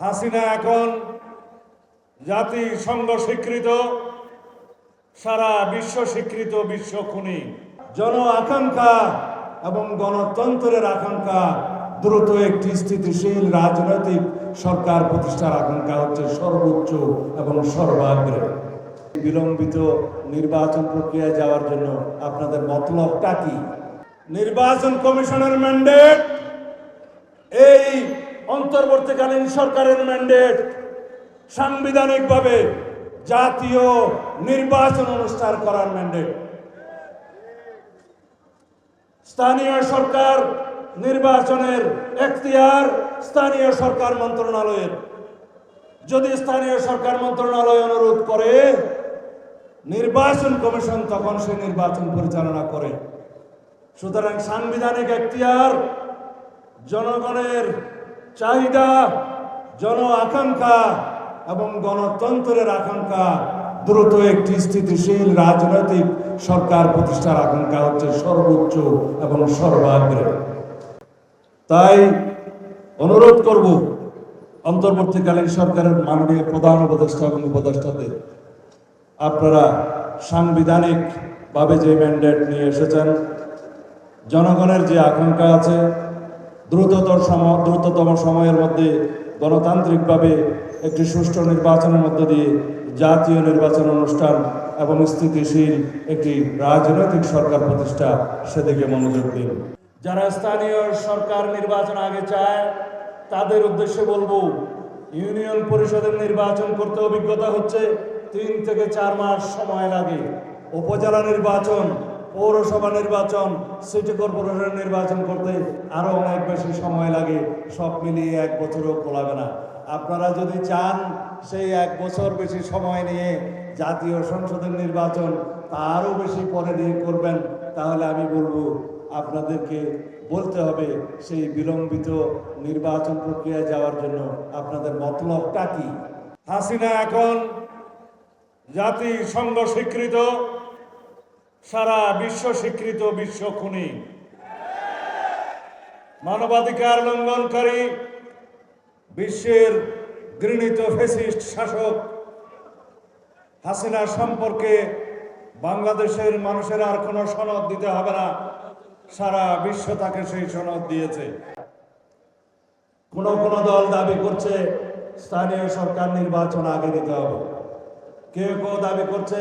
হাসিনা এখন জাতিসংঘ স্বীকৃত, সারা বিশ্ব স্বীকৃত, বিশ্ব খুনি। জন আকাঙ্ক্ষা এবং গণতন্ত্রের আকাঙ্ক্ষা দ্রুত একটি স্থিতিশীল রাজনৈতিক সরকার প্রতিষ্ঠার আকাঙ্ক্ষা হচ্ছে সর্বোচ্চ এবং সর্বাগ্রে। বিলম্বিত নির্বাচন প্রক্রিয়ায় যাওয়ার জন্য আপনাদের মতলবটা কি? নির্বাচন কমিশনের ম্যান্ডেট এই অন্তর্বর্তীকালীন সরকারের ম্যান্ডেট সাংবিধানিকভাবে জাতীয় নির্বাচন অনুষ্ঠান করার ম্যান্ডেট স্থানীয় সরকার নির্বাচনের এখতিয়ার স্থানীয় সরকার মন্ত্রণালয়ের। যদি স্থানীয় সরকার মন্ত্রণালয় অনুরোধ করে, নির্বাচন কমিশন তখন সে নির্বাচন পরিচালনা করে। সুতরাং সাংবিধানিক এখতিয়ার জনগণের চাহিদা, জন আকাঙ্ক্ষা এবং গণতন্ত্রের আকাঙ্ক্ষা দ্রুত একটি স্থিতিশীল রাজনৈতিক সরকার প্রতিষ্ঠার আকাঙ্ক্ষা হচ্ছে সর্বোচ্চ এবং সর্বাগ্রে। তাই অনুরোধ করব অন্তর্বর্তীকালীন সরকারের মাননীয় প্রধান উপদেষ্টা এবং উপদেষ্টাদের, আপনারা সাংবিধানিকভাবে যে ম্যান্ডেট নিয়ে এসেছেন, জনগণের যে আকাঙ্ক্ষা আছে দ্রুততর সময়, দ্রুততম সময়ের মধ্যে গণতান্ত্রিকভাবে একটি সুষ্ঠু নির্বাচনের মধ্য দিয়ে জাতীয় নির্বাচন অনুষ্ঠান এবং স্থিতিশীল একটি রাজনৈতিক সরকার প্রতিষ্ঠা সেদিকে মনোযোগ দিন। যারা স্থানীয় সরকার নির্বাচন আগে চায়, তাদের উদ্দেশ্যে বলব, ইউনিয়ন পরিষদের নির্বাচন করতে অভিজ্ঞতা হচ্ছে তিন থেকে চার মাস সময় লাগে। উপজেলা নির্বাচন পৌরসভা নির্বাচন সিটি কর্পোরেশন নির্বাচন করতে আরও অনেক বেশি সময় লাগে। সব মিলিয়ে এক বছরও কোলাবে না। আপনারা যদি চান সেই এক বছর বেশি সময় নিয়ে জাতীয় সংসদের নির্বাচন তারও বেশি পরে নিয়ে করবেন, তাহলে আমি বলব আপনাদেরকে বলতে হবে সেই বিলম্বিত নির্বাচন প্রক্রিয়ায় যাওয়ার জন্য আপনাদের মতলবটা কি? হাসিনা এখন জাতিসংঘ স্বীকৃত। সারা বিশ্ব স্বীকৃত বিশ্ব খুনি। মানবাধিকার লঙ্ঘনকারী, বিশ্বের ঘৃণিত ফেসিস্ট শাসক হাসিনা সম্পর্কে বাংলাদেশের মানুষের আর কোনো সনদ দিতে হবে না। সারা বিশ্ব তাকে সেই সনদ দিয়েছে। কোন কোন দল দাবি করছে স্থানীয় সরকার নির্বাচন আগে দিতে হবে। কেউ কেউ দাবি করছে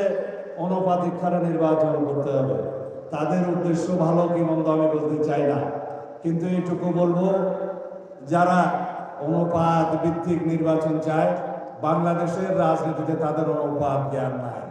অনুপাতিক হারে নির্বাচন করতে হবে। তাদের উদ্দেশ্য ভালো কি মন্দ আমি বলতে চাই না। কিন্তু এইটুকু বলব, যারা অনুপাত ভিত্তিক নির্বাচন চায়, বাংলাদেশের রাজনীতিতে তাদের অনুপাত জ্ঞান নাই।